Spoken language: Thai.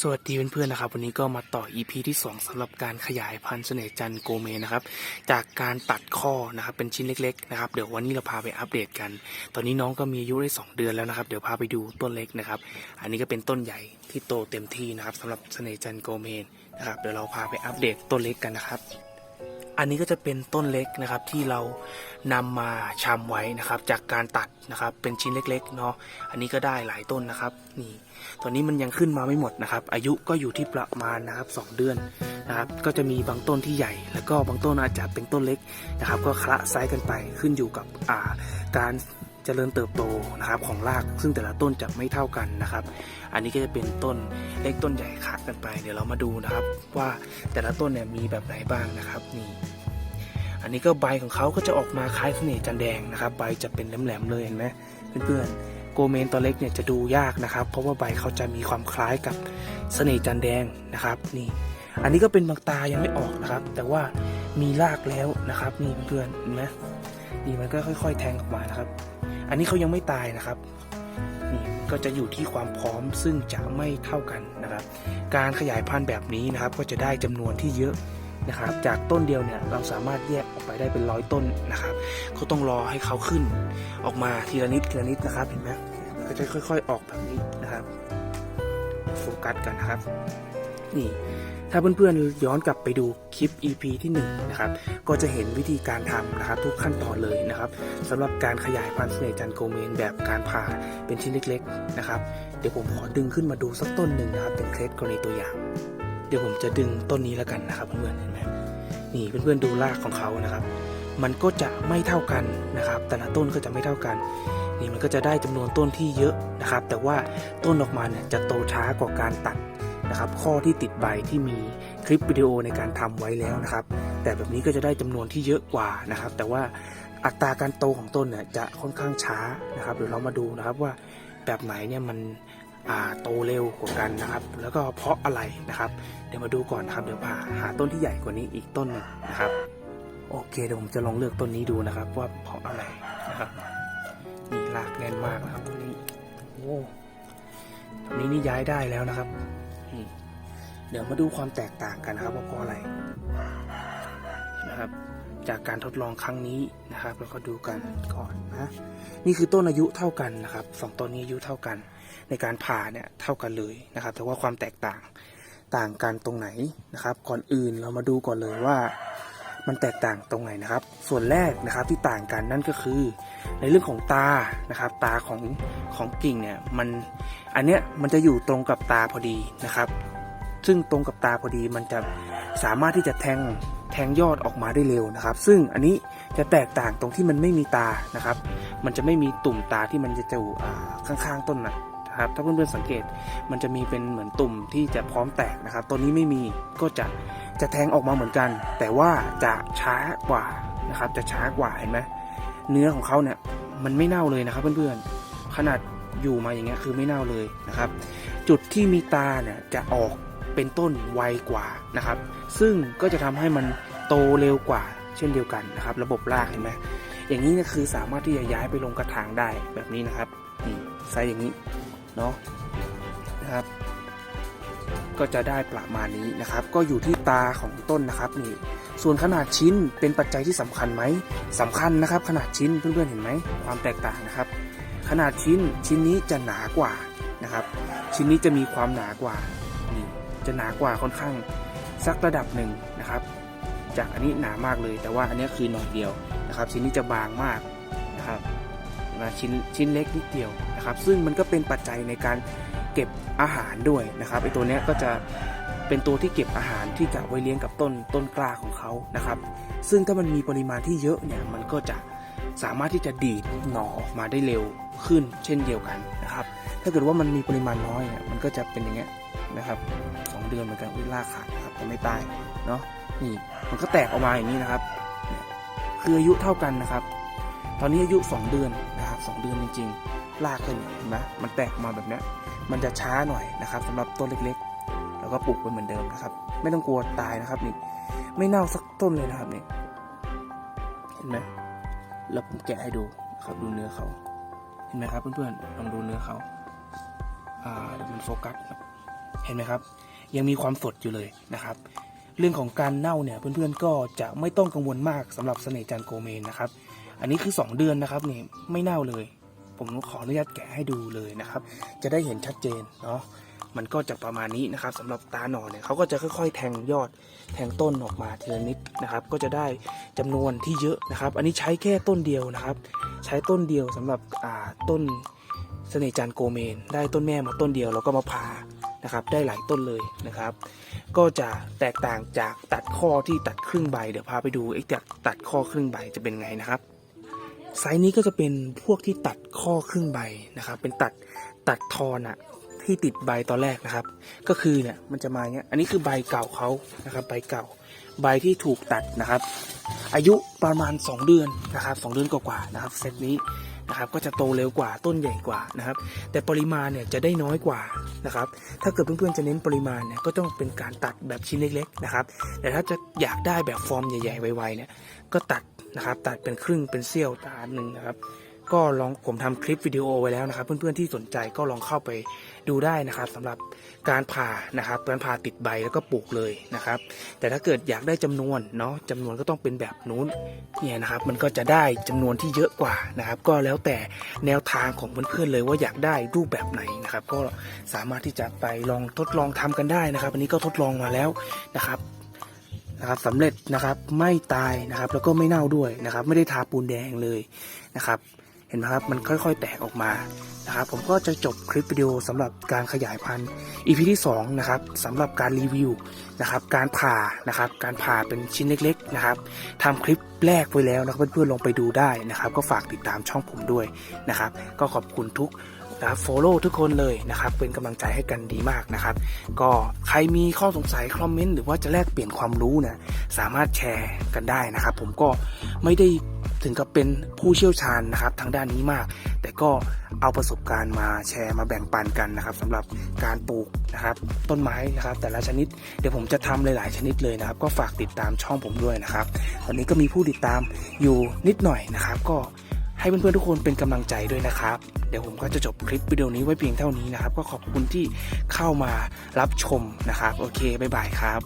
สวัสดีเพื่อนๆนะครับ วันนี้ก็มาต่อ EP ที่2สำหรับการขยายพันธุ์เสน่ห์จันโกเมนะครับ จากการตัดข้อนะครับเป็นชิ้นเล็กๆนะครับเดี๋ยววันนี้เราพาไปอัปเดตกัน ตอนนี้น้องก็มีอายุได้ 2 เดือนแล้วนะครับเดี๋ยวพาไปดูต้นเล็กนะครับ อันนี้ก็เป็นต้นใหญ่ที่โตเต็มที่นะครับสำหรับเสน่ห์จันโกเมนนะครับเดี๋ยวเราพาไปอัปเดตต้นเล็กกันนะครับ อันนี้ก็จะเป็นต้นเล็กนะครับที่เรานำมาชำไว้นะครับ จากการตัดนะครับเป็นชิ้นเล็กๆเนาะอันนี้ก็ได้หลายต้นนะครับนี่ตอนนี้มันยังขึ้นมาไม่หมดนะครับ อายุก็อยู่ที่ประมาณนะครับสองเดือนนะครับก็จะมีบางต้นที่ใหญ่ แล้วก็บางต้นอาจจะเป็นต้นเล็กนะครับ ก็คละไซส์กันไปขึ้นอยู่กับาการ เจริญเติบโตนะครับของรากซึ่งแต่ละต้นจะไม่เท่ากันนะครับ อันนี้ก็จะเป็นต้นเล็กต้นใหญ่คละกันไปเดี๋ยวเรามาดูนะครับ ว่าแต่ละต้นเนี่ยมีแบบไหนบ้างนะครับนี่อันนี้ก็ใบของเขาก็จะออกมาคล้ายเสน่ห์จันแดงนะครับ ใบจะเป็นแหลมๆเลยเห็นไหมเพื่อนๆโกเมนตัวเล็กเนี่ยจะดูยากนะครับ เพราะว่าใบเขาจะมีความคล้ายกับเสน่ห์จันแดงนะครับนี่อันนี้ก็เป็นบางตายังไม่ออกนะครับ แต่ว่ามีรากแล้วนะครับ นี่เพื่อนๆเห็นไหมนี่มันก็ค่อย ๆ แทงออกมานะครับ อันนี้เขายังไม่ตายนะครับนี่ก็จะอยู่ที่ความพร้อมซึ่งจะไม่เท่ากันนะครับ การขยายพันธุ์แบบนี้นะครับ ก็จะได้จำนวนที่เยอะนะครับ จากต้นเดียวเนี่ยเราสามารถแยกออกไปได้เป็นร้อยต้นนะครับก็ต้องรอให้เขาขึ้น ออกมาทีละนิดทีละนิดนะครับเห็นไหมก็จะค่อย ๆ ออกแบบนี้นะครับ โฟกัสกันนะครับ นี่ถ้าเพื่อนๆย้อนกลับไปดูคลิป EP ที่1นะครับก็จะเห็นวิธีการทำนะครับทุกขั้นตอนเลยนะครับสำหรับการขยายพันธุ์เสน่ห์จันโกเมนแบบการผ่าเป็นชิ้นเล็กๆนะครับเดี๋ยวผมขอดึงขึ้นมาดูสักต้นหนึ่งนะครับเป็นเคสกรณีตัวอย่าง เดี๋ยวผมจะดึงต้นนี้แล้วกันนะครับเพื่อนๆเห็นไหมนี่เพื่อนๆดูรากของเขานะครับ มันก็จะไม่เท่ากันนะครับ แต่ละต้นก็จะไม่เท่ากันนี่มันก็จะได้จำนวนต้นที่เยอะนะครับ แต่ว่าต้นออกมาเนี่ยจะโตช้ากว่าการตัด นะครับ ข้อที่ติดใบที่มีคลิปวิดีโอในการทำไว้แล้วนะครับ แต่แบบนี้ก็จะได้จำนวนที่เยอะกว่านะครับ แต่ว่าอัตราการโตของต้นเนี่ยจะค่อนข้างช้านะครับเดี๋ยวเรามาดูนะครับว่าแบบไหนเนี่ยมันโตเร็วกว่ากันนะครับ แล้วก็เพราะอะไรนะครับ เดี๋ยวมาดูก่อนนะครับ เดี๋ยวพาหาต้นที่ใหญ่กว่านี้อีกต้นหนึ่งนะครับ โอเคเดี๋ยวผมจะลองเลือกต้นนี้ดูนะครับ ว่าเพราะอะไรนะครับนี่รากแน่นมากนะครับต้นนี้โอ้ต้นนี้นี่ย้ายได้แล้วนะครับ เดี๋ยวมาดูความแตกต่างกันนะครับว่าเพราะอะไรนะครับ จากการทดลองครั้งนี้นะครับ แล้วก็ดูกันก่อนนะนี่คือต้นอายุเท่ากันนะครับสองต้นนี้อายุเท่ากัน ในการผ่าเนี่ยเท่ากันเลยนะครับ แต่ว่าความแตกต่างต่างกันตรงไหนนะครับ ก่อนอื่นเรามาดูก่อนเลยว่า มันแตกต่างตรงไหนนะครับ ส่วนแรกนะครับที่ต่างกันนั่นก็คือ ในเรื่องของตานะครับ ตาของของกิ่งเนี่ยมันอันเนี้ยมันจะอยู่ตรงกับตาพอดีนะครับ ซึ่งตรงกับตาพอดีมันจะสามารถที่จะแทงแทงยอดออกมาได้เร็วนะครับ ซึ่งอันนี้จะแตกต่างตรงที่มันไม่มีตานะครับ มันจะไม่มีตุ่มตาที่มันจะอยู่ข้างๆต้นนะ ครับถ้าเพื่อนๆสังเกตมันจะมีเป็นเหมือนตุ่มที่จะพร้อมแตกนะครับตัวนี้ไม่มีก็จะจะแทงออกมาเหมือนกัน แต่ว่าจะช้ากว่านะครับจะช้ากว่าเห็นไหมเนื้อของเขาเนี่ยมันไม่เน่าเลยนะครับเพื่อนๆขนาดอยู่มาอย่างเงี้ยคือไม่เน่าเลยนะครับ จุดที่มีตาเนี่ยจะออกเป็นต้นไวกว่านะครับ ซึ่งก็จะทำให้มันโตเร็วกว่า เช่นเดียวกันนะครับ ระบบรากเห็นไหมอย่างนี้คือสามารถที่จะย้ายไปลงกระถางได้แบบนี้นะครับนี่ไซส์อย่างนี้ เนาะนะครับ ก็จะได้ประมาณนี้นะครับ ก็อยู่ที่ตาของต้นนะครับนี่ส่วนขนาดชิ้นเป็นปัจจัยที่สำคัญไหมสำคัญนะครับ ขนาดชิ้นเพื่อนๆเห็นไหมความแตกต่างนะครับ ขนาดชิ้นชิ้นนี้จะหนากว่านะครับ ชิ้นนี้จะมีความหนากว่านี่จะหนากว่าค่อนข้างสักระดับหนึ่งนะครับ จากอันนี้หนามากเลย แต่ว่าอันนี้คือหน่อยเดียวนะครับ ชิ้นนี้จะบางมากนะครับ นะชิ้นชิ้นเล็กนิดเดียวนะครับซึ่งมันก็เป็นปัจจัยในการเก็บอาหารด้วยนะครับไอตัวเนี้ยก็จะเป็นตัวที่เก็บอาหารที่จะไว้เลี้ยงกับต้นต้นกล้าของเขานะครับ ซึ่งถ้ามันมีปริมาณที่เยอะเนี่ยมันก็จะสามารถที่จะดีดหน่อออกมาได้เร็วขึ้นเช่นเดียวกันนะครับ ถ้าเกิดว่ามันมีปริมาณน้อยเนี่ยมันก็จะเป็นอย่างเงี้ยนะครับสองเดือนเหมือนกันอุ้ยลากขาดนะครับแต่ไม่ตายเนาะนี่มันก็แตกออกมาอย่างนี้นะครับ คืออายุเท่ากันนะครับ ตอนนี้อายุ 2 เดือน นะครับสองเดือนจริงๆลากขึ้นเห็นไหมมันแตกมาแบบนี้มันจะช้าหน่อยนะครับสำหรับต้นเล็กๆ แล้วก็ปลูกไปเหมือนเดิมนะครับ ไม่ต้องกลัวตายนะครับนี่ไม่เน่าสักต้นเลยนะครับนี่เห็นไหมแล้วผมแกะให้ดูครับดูเนื้อเขาเห็นไหมครับเพื่อนๆลองดูเนื้อเขาอ่าเดี๋ยวมันโฟกัสครับเห็นไหมครับ ยังมีความสดอยู่เลยนะครับ เรื่องของการเน่าเนี่ยเพื่อนๆก็จะไม่ต้องกังวลมากสำหรับเสน่ห์จันโกเมนนะครับ อันนี้คือ 2 เดือนนะครับนี่ไม่เน่าเลย ผมขออนุญาตแกะให้ดูเลยนะครับ จะได้เห็นชัดเจนเนาะมันก็จะประมาณนี้นะครับสำหรับตาหน่อเนี่ยเขาก็จะค่อย ๆ แทงยอดแทงต้นออกมาทีละนิดนะครับ ก็จะได้จำนวนที่เยอะนะครับ อันนี้ใช้แค่ต้นเดียวนะครับ ใช้ต้นเดียวสำหรับต้นเสน่จันโกเมน ได้ต้นแม่มาต้นเดียวแล้วก็มาผ่านะครับ ได้หลายต้นเลยนะครับ ก็จะแตกต่างจากตัดข้อที่ตัดครึ่งใบเดี๋ยวพาไปดูไอ้ตัดตัดข้อครึ่งใบจะเป็นไงนะครับ ไซส์นี้ก็จะเป็นพวกที่ตัดข้อครึ่งใบนะครับ เป็นตัดตัดทอนอะที่ติดใบตอนแรกนะครับ ก็คือเนี่ยมันจะมาเงี้ย อันนี้คือใบเก่าเขานะครับ ใบเก่า ใบที่ถูกตัดนะครับ อายุประมาณ 2 เดือนนะครับ 2 เดือนกว่าๆนะครับเซตนี้ นะครับก็จะโตเร็วกว่าต้นใหญ่กว่านะครับ แต่ปริมาณเนี่ยจะได้น้อยกว่านะครับ ถ้าเกิดเพื่อนๆจะเน้นปริมาณเนี่ยก็ต้องเป็นการตัดแบบชิ้นเล็ก ๆ นะครับ แต่ถ้าจะอยากได้แบบฟอร์มใหญ่ๆไวๆเนี่ยก็ตัดนะครับตัดเป็นครึ่งเป็นเสี้ยวตาหนึ่งนะครับ ก็ลองผมทำคลิปวิดีโอไว้แล้วนะครับ เพื่อนๆที่สนใจก็ลองเข้าไปดูได้นะครับสำหรับการผ่านะครับการผ่าติดใบแล้วก็ปลูกเลยนะครับ แต่ถ้าเกิดอยากได้จำนวนเนาะจำนวนก็ต้องเป็นแบบนู้นเนี่ยนะครับ มันก็จะได้จำนวนที่เยอะกว่านะครับ ก็แล้วแต่แนวทางของเพื่อนๆเลยว่าอยากได้รูปแบบไหนนะครับ ก็สามารถที่จะไปลองทดลองทำกันได้นะครับ อันนี้ก็ทดลองมาแล้วนะครับนะครับสำเร็จนะครับไม่ตายนะครับ แล้วก็ไม่เน่าด้วยนะครับ ไม่ได้ทาปูนแดงเลยนะครับ เห็นไหมครับมันค่อย ๆ แตกออกมานะครับผมก็จะจบคลิปวิดีโอสำหรับการขยายพันธุ์ EP ที่2นะครับสำหรับการรีวิวนะครับการผ่านะครับการผ่าเป็นชิ้นเล็ก ๆนะครับทำคลิปแรกไว้แล้วนะครับเพื่อนๆลองไปดูได้นะครับ ก็ฝากติดตามช่องผมด้วยนะครับ ก็ขอบคุณทุกนะครับ follow ทุกคนเลยนะครับ เป็นกำลังใจให้กันดีมากนะครับ ก็ใครมีข้อสงสัยคอมเมนต์หรือว่าจะแลกเปลี่ยนความรู้นี่ยสามารถแชร์กันได้นะครับ ผมก็ไม่ได้ ถึงกับเป็นผู้เชี่ยวชาญนะครับทางด้านนี้มาก แต่ก็เอาประสบการณ์มาแชร์มาแบ่งปันกันนะครับสำหรับการปลูกนะครับต้นไม้นะครับ แต่ละชนิดเดี๋ยวผมจะทำหลาย ๆ ชนิดเลยนะครับ ก็ฝากติดตามช่องผมด้วยนะครับ ตอนนี้ก็มีผู้ติดตามอยู่นิดหน่อยนะครับ ก็ให้เพื่อนๆทุกคนเป็นกำลังใจด้วยนะครับ เดี๋ยวผมก็จะจบคลิปวิดีโอนี้ไว้เพียงเท่านี้นะครับ ก็ขอบคุณที่เข้ามารับชมนะครับ โอเคบ๊ายบายครับ